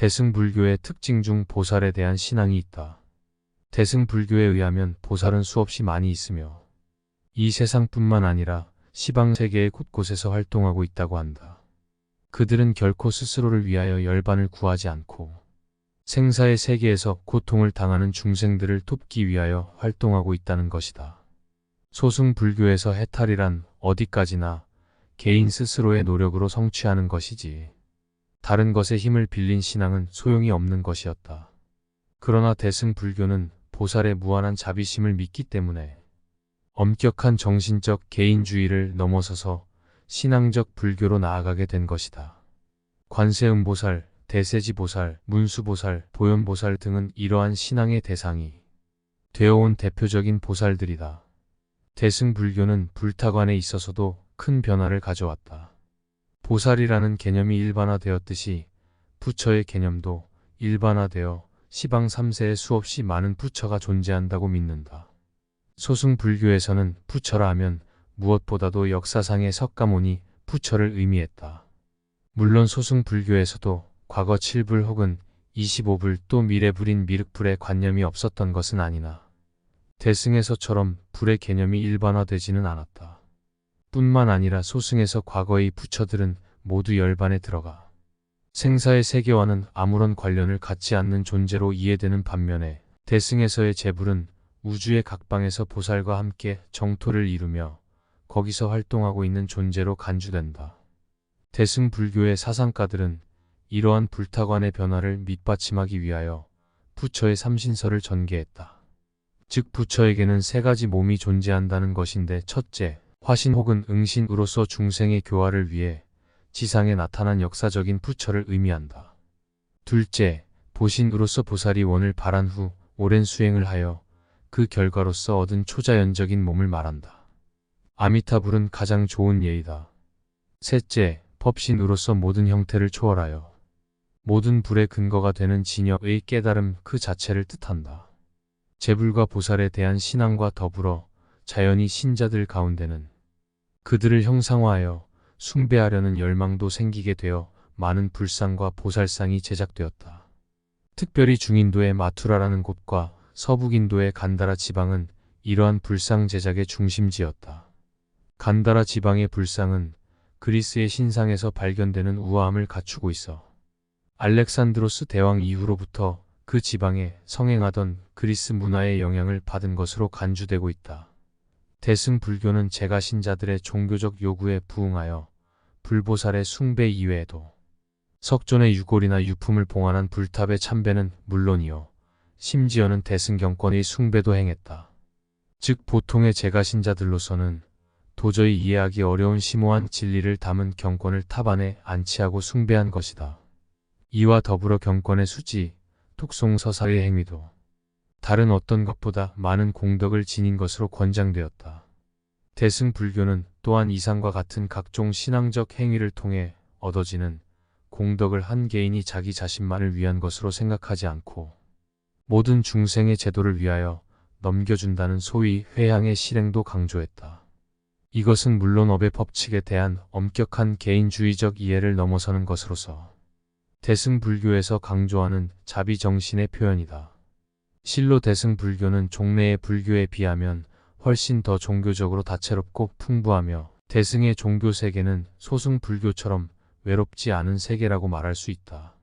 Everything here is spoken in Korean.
대승불교의 특징 중 보살에 대한 신앙이 있다. 대승불교에 의하면 보살은 수없이 많이 있으며 이 세상뿐만 아니라 시방 세계의 곳곳에서 활동하고 있다고 한다. 그들은 결코 스스로를 위하여 열반을 구하지 않고 생사의 세계에서 고통을 당하는 중생들을 돕기 위하여 활동하고 있다는 것이다. 소승 불교에서 해탈이란 어디까지나 개인 스스로의 노력으로 성취하는 것이지. 다른 것에 힘을 빌린 신앙은 소용이 없는 것이었다. 그러나 대승 불교는 보살의 무한한 자비심을 믿기 때문에 엄격한 정신적 개인주의를 넘어서서 신앙적 불교로 나아가게 된 것이다. 관세음보살, 대세지보살, 문수보살, 보현보살 등은 이러한 신앙의 대상이 되어온 대표적인 보살들이다. 대승불교는 불타관에 있어서도 큰 변화를 가져왔다. 보살이라는 개념이 일반화되었듯이 부처의 개념도 일반화되어 시방 3세에 수없이 많은 부처가 존재한다고 믿는다. 소승 불교에서는 부처라 하면 무엇보다도 역사상의 석가모니 부처를 의미했다. 물론 소승 불교에서도 과거 7불 혹은 25불 또 미래불인 미륵불의 관념이 없었던 것은 아니나 대승에서처럼 불의 개념이 일반화되지는 않았다. 뿐만 아니라 소승에서 과거의 부처들은 모두 열반에 들어가 생사의 세계와는 아무런 관련을 갖지 않는 존재로 이해되는 반면에 대승에서의 제불은 우주의 각방에서 보살과 함께 정토를 이루며 거기서 활동하고 있는 존재로 간주된다. 대승 불교의 사상가들은 이러한 불타관의 변화를 밑받침하기 위하여 부처의 삼신설을 전개했다. 즉 부처에게는 세 가지 몸이 존재한다는 것인데 첫째, 화신 혹은 응신으로서 중생의 교화를 위해 지상에 나타난 역사적인 부처를 의미한다. 둘째, 보신으로서 보살이 원을 발한 후 오랜 수행을 하여 그 결과로서 얻은 초자연적인 몸을 말한다. 아미타불은 가장 좋은 예이다. 셋째, 법신으로서 모든 형태를 초월하여 모든 불의 근거가 되는 진여의 깨달음 그 자체를 뜻한다. 제불과 보살에 대한 신앙과 더불어 자연히 신자들 가운데는 그들을 형상화하여 숭배하려는 열망도 생기게 되어 많은 불상과 보살상이 제작되었다. 특별히 중인도의 마투라라는 곳과 서북인도의 간다라 지방은 이러한 불상 제작의 중심지였다. 간다라 지방의 불상은 그리스의 신상에서 발견되는 우아함을 갖추고 있어 알렉산드로스 대왕 이후로부터 그 지방에 성행하던 그리스 문화의 영향을 받은 것으로 간주되고 있다. 대승 불교는 제가 신자들의 종교적 요구에 부응하여 불보살의 숭배 이외에도 석존의 유골이나 유품을 봉안한 불탑의 참배는 물론이요. 심지어는 대승경권의 숭배도 행했다. 즉 보통의 제가 신자들로서는 도저히 이해하기 어려운 심오한 진리를 담은 경권을 탑 안에 안치하고 숭배한 것이다. 이와 더불어 경권의 수지, 톡송서사의 행위도 다른 어떤 것보다 많은 공덕을 지닌 것으로 권장되었다. 대승 불교는 또한 이상과 같은 각종 신앙적 행위를 통해 얻어지는 공덕을 한 개인이 자기 자신만을 위한 것으로 생각하지 않고 모든 중생의 제도를 위하여 넘겨준다는 소위 회향의 실행도 강조했다. 이것은 물론 업의 법칙에 대한 엄격한 개인주의적 이해를 넘어서는 것으로서 대승불교에서 강조하는 자비 정신의 표현이다. 실로 대승 불교는 종래의 불교에 비하면 훨씬 더 종교적으로 다채롭고 풍부하며 대승의 종교 세계는 소승 불교처럼 외롭지 않은 세계라고 말할 수 있다.